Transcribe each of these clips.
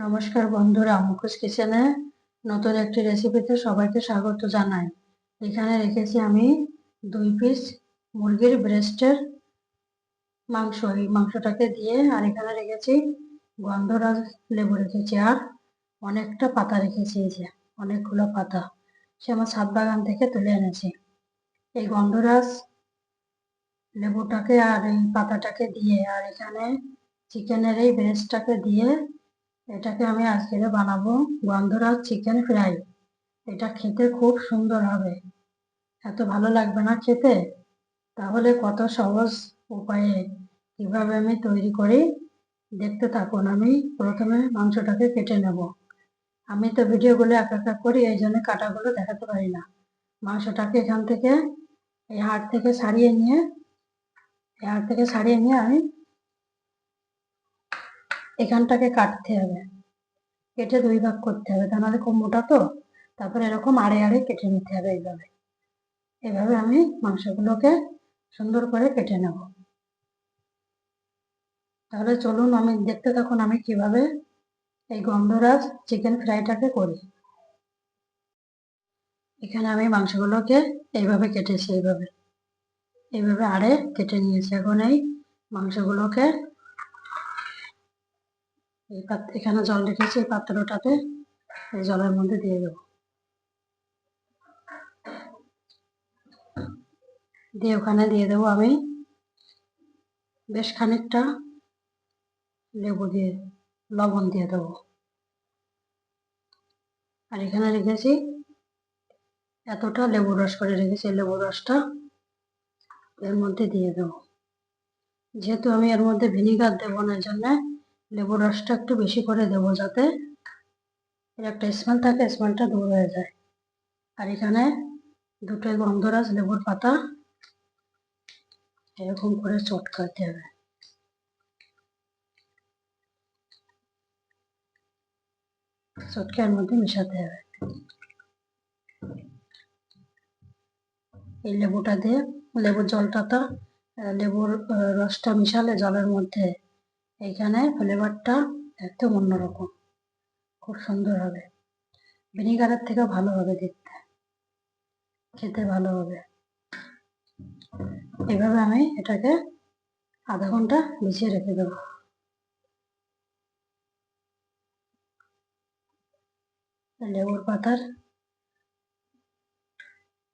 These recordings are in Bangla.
নমস্কার বন্ধুরা, মুখোশ কিচেনে নতুন একটি রেসিপিতে সবাইকে স্বাগত জানাই। এখানে রেখেছি আমি দুই পিস মুরগির ব্রেস্টের মাংস। এই মাংসটাকে দিয়ে আর এখানে রেখেছি গন্ধরাজ লেবু রেখেছি আর অনেকটা পাতা রেখেছি এই যে, অনেকগুলো পাতা। সে আমার ছাদ বাগান থেকে তুলে এনেছি। এই গন্ধরাজ লেবুটাকে আর এই পাতাটাকে দিয়ে আর এখানে চিকেনের এই ব্রেস্টটাকে দিয়ে এটাকে আমি আজকে বানাবো গন্ধরাজ চিকেন ফ্রাই এটা খেতে খুব সুন্দর হবে। এত ভালো লাগবে না খেতে? তাহলে কত সহজ উপায়ে কীভাবে আমি তৈরি করি? দেখতে থাকুন, আমি প্রথমে মাংসটাকে কেটে নেব। আমি তো ভিডিওগুলো একা একা করি, এই জন্য কাটাগুলো দেখাতে পারি না। মাংসটাকে এখান থেকে, এই হাড় থেকে ছাড়িয়ে নিয়ে, এই হাড় থেকে ছাড়িয়ে নিয়ে আমি এখানটাকে কাটতে হবে। কেটে দুই ভাগ করতে হবে। তা নাহলে মোটা তো? তারপরে এরকম আড়ে আড়ে কেটে নিতে হবে এইভাবে। এভাবে আমি মাংসগুলোকে সুন্দর করে কেটে নেব। তাহলে চলুন আমি দেখতে থাকুন আমি কীভাবে এই গন্ধরাজ চিকেন ফ্রাইটাকে করি। এখানে আমি মাংসগুলোকে এইভাবে কেটেছি এইভাবে। এইভাবে আড়ে কেটে নিয়েছি। এখন এই মাংসগুলোকে এই এখানে জল রেখেছি এই পাত্রটাতে এই জলের মধ্যে দিয়ে দেব। দিয়ে ওখানে দিয়ে দেবো আমি বেশ খানিকটা লেবু দিয়ে, লবণ দিয়ে দেবো। আর এখানে রেখেছি এতটা লেবু রস করে রেখেছি লেবু রসটা এর মধ্যে দিয়ে দেবো। যেহেতু আমি এর মধ্যে ভিনিগার দেবো না জন্য লেবুর রসটা একটু বেশি করে দেবো যাতে এর একটা স্মেল থাকে স্মেলটা দূর হয়ে যায়। আর এখানে দুটো গন্ধরাজ লেবুর পাতা এরকম করে চটকাতে হবে। চটকার মধ্যে মেশাতে হবে। এই লেবুটা দিয়ে লেবুর জলটা তো লেবুর রসটা মিশালে জলের মধ্যে এইখানে ফ্লেভারটা একদম অন্যরকম। খুব সুন্দর হবে। ভিনিগারের থেকেও ভালো হবে দেখতে। খেতে ভালো হবে। এভাবে আমি এটাকে আধা ঘণ্টা ভিজিয়ে রেখে দেবো। লেবুর পাতার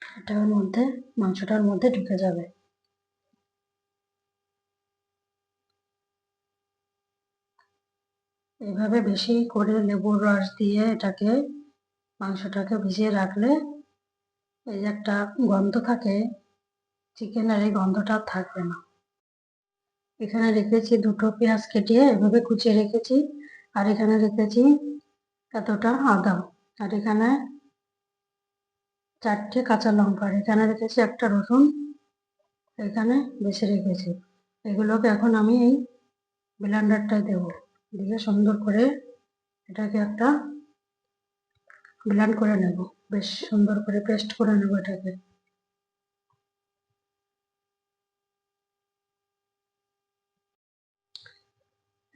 এটার মধ্যে, মাংসটার মধ্যে ঢুকে যাবে। এভাবে বেশি করে লেবুর রস দিয়ে এটাকে, মাংসটাকে ভিজিয়ে রাখলে এই যে একটা গন্ধ থাকে, চিকেনের এই গন্ধটা থাকবে না। এখানে রেখেছি দুটো পেঁয়াজ কেটে এভাবে কুচিয়ে রেখেছি, আর এখানে রেখেছি এতটা আদা, আর এখানে চারটে কাঁচা লঙ্কা এখানে রেখেছি একটা রসুন, এখানে বেছে রেখেছি। এগুলোকে এখন আমি এই ব্লেন্ডারটায় দেবো। দিয়ে সুন্দর করে এটাকে একটা ব্লেন্ড করে নেব। বেশ সুন্দর করে পেস্ট করে নেব এটাকে।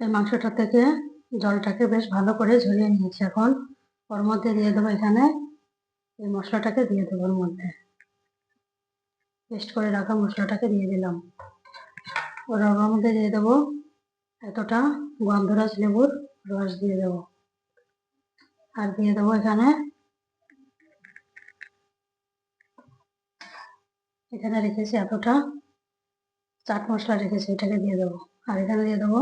এই মাংসটা থেকে জলটাকে বেশ ভালো করে ঝরিয়ে নিয়েছি এখন। ওর মধ্যে দিয়ে দেবো এখানে এই মশলাটাকে, দিয়ে দেবো ওর মধ্যে। পেস্ট করে রাখা মশলাটাকে দিয়ে দিলাম। ওর মধ্যে দিয়ে দেবো এতটা গন্ধরাজ লেবুর রস দিয়ে দেব। আর দিয়ে দেবো এখানে এখানে রেখেছি এতটা চাট মশলা রেখেছি, এটাকে দিয়ে দেবো। আর এখানে দিয়ে দেবো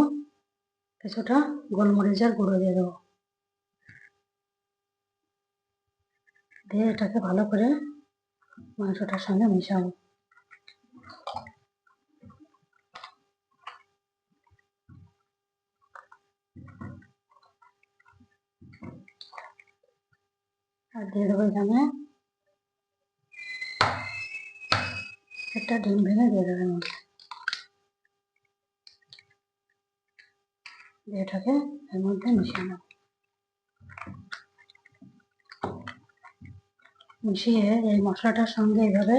কিছুটা গোলমরিচের গুঁড়ো দিয়ে দেবো। দিয়ে এটাকে ভালো করে মাংসটার সঙ্গে মিশাবো। আর দিয়ে দেবো একটা ডিম ভেঙে দিয়ে দেবেন দিয়ে এটাকে এর মধ্যে মিশিয়ে নেব। মিশিয়ে এই মশলাটার সঙ্গে এইভাবে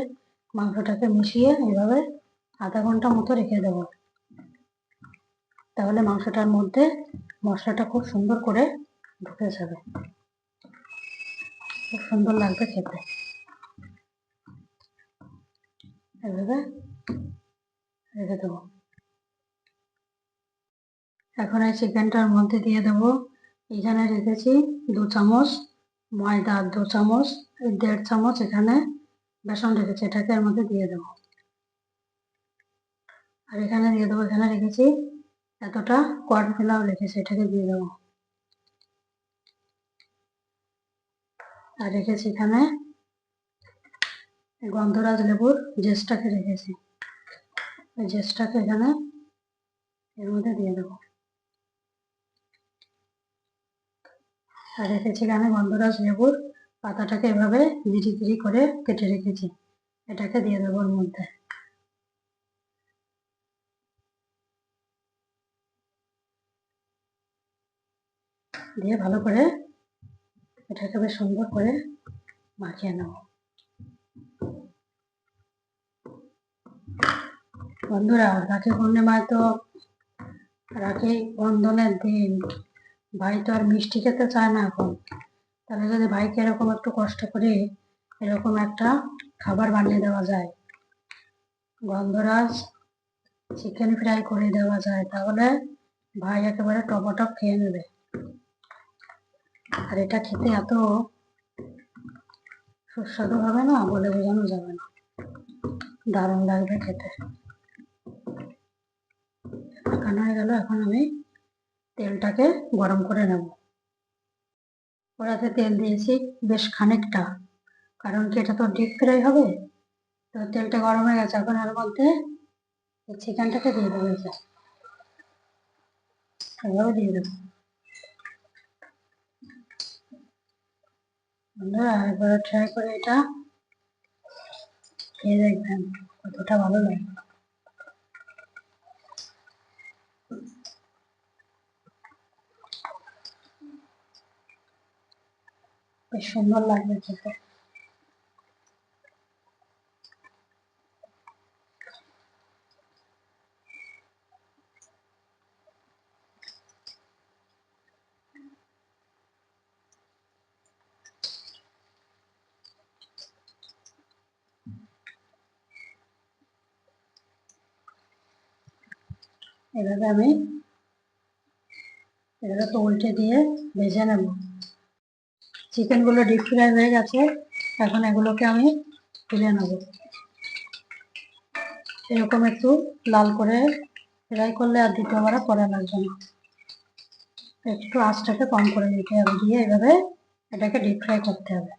মাংসটাকে মিশিয়ে এইভাবে আধা ঘণ্টা মতো রেখে দেব। তাহলে মাংসটার মধ্যে মশলাটা খুব সুন্দর করে ঢুকে যাবে। খুব সুন্দর লাগবে খেতে। রেখে দেবো। এখন এই চিকেনটার মধ্যে দিয়ে দেবো। এখানে রেখেছি দু চামচ ময়দা, দু চামচ, দেড় চামচ এখানে বেসন রেখেছি, এটাকে এর মধ্যে দিয়ে দেবো। আর এখানে দিয়ে দেবো, এখানে রেখেছি এতটা কর্নফ্লাওয়ার রেখেছি, এটাকে দিয়ে দেবো। আর রেখেছি এখানে। গন্ধরাজ লেবুর জেসটাকে রেখেছি। জেসটাকে এখানে এর মধ্যে দিয়ে দেবো। আর রেখেছি এখানে গন্ধরাজ লেবুর পাতাটাকে এভাবে ধীরে ধীরে করে কেটে রেখেছি। এটাকে দিয়ে দেবো ওর মধ্যে। দিয়ে ভালো করে এটাকে বেশ সুন্দর করে মাখিয়ে নেব বন্ধুরা রাখি পূর্ণিমায় তো রাখি বন্ধনের দিন। ভাই তো আর মিষ্টি খেতে চায় না এখন। তাহলে যদি ভাইকে এরকম একটু কষ্ট করে এরকম একটা খাবার বানিয়ে দেওয়া যায় গন্ধরাজ চিকেন ফ্রাই করে দেওয়া যায়, তাহলে ভাই একেবারে টপটপ খেয়ে নেবে। আর এটা খেতে এত সুস্বাদু হবে না বলে বোঝানো যাবে না। দারুণ লাগবে খেতে। মাখানো হয়ে গেল, এখন আমি তেলটাকে গরম করে নেব। কড়াতে তেল দিয়েছি বেশ খানিকটা, কারণ কি এটা তো ডিপ ফ্রাই হবে? তো তেলটা গরম হয়ে গেছে, এখন এর মধ্যে চিকেনটাকে দিয়ে দেবো এভাবে দিয়ে দেবো। বন্ধুরা একবার ট্রাই করে এটা খেয়ে দেখবেন কতটা ভালো লাগে। বেশ সুন্দর লাগবে খেতে। এভাবে আমি এভাবে তো উল্টে দিয়ে ভেজে নেব। চিকেনগুলো ডিপ ফ্রাই হয়ে গেছে, এখন এগুলোকে আমি তুলে নেব। এরকম একটু লাল করে ফ্রাই করলে আর দ্বিতীয়বার পরে লাগবে না। একটু আঁচটাকে কম করে দিতে হবে, দিয়ে এভাবে এটাকে ডিপ ফ্রাই করতে হবে।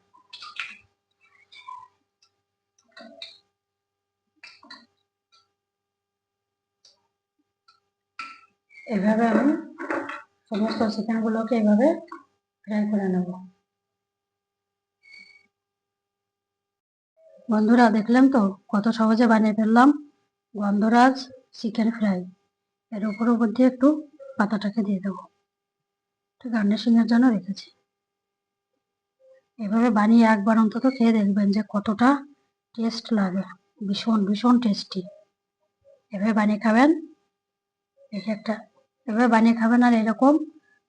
এভাবে আমি সমস্ত চিকেনগুলোকে এভাবে ফ্রাই করে নেব। বন্ধুরা দেখলেন তো কত সহজে বানিয়ে ফেললাম গন্ধরাজ চিকেন ফ্রাই এর উপর উপর দিয়ে একটু পাতাটাকে দিয়ে দেবো। গার্নিশিং এর জন্য রেখেছি। এভাবে বানিয়ে একবার অন্তত খেয়ে দেখবেন যে কতটা টেস্ট লাগে। ভীষণ ভীষণ টেস্টি এভাবে বানিয়ে খাবেন এক একটা এভাবে বানিয়ে খাবেন আর এরকম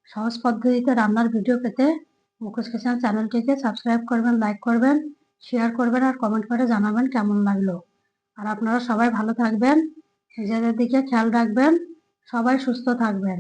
সহজ পদ্ধতিতে রান্নার ভিডিও পেতে মুখোশ কিচেন চ্যানেলটিকে সাবস্ক্রাইব করবেন লাইক করবেন শেয়ার করবেন আর কমেন্ট করে জানাবেন কেমন লাগল। আর আপনারা সবাই ভালো থাকবেন, নিজেদের দিকে খেয়াল রাখবেন, সবাই সুস্থ থাকবেন।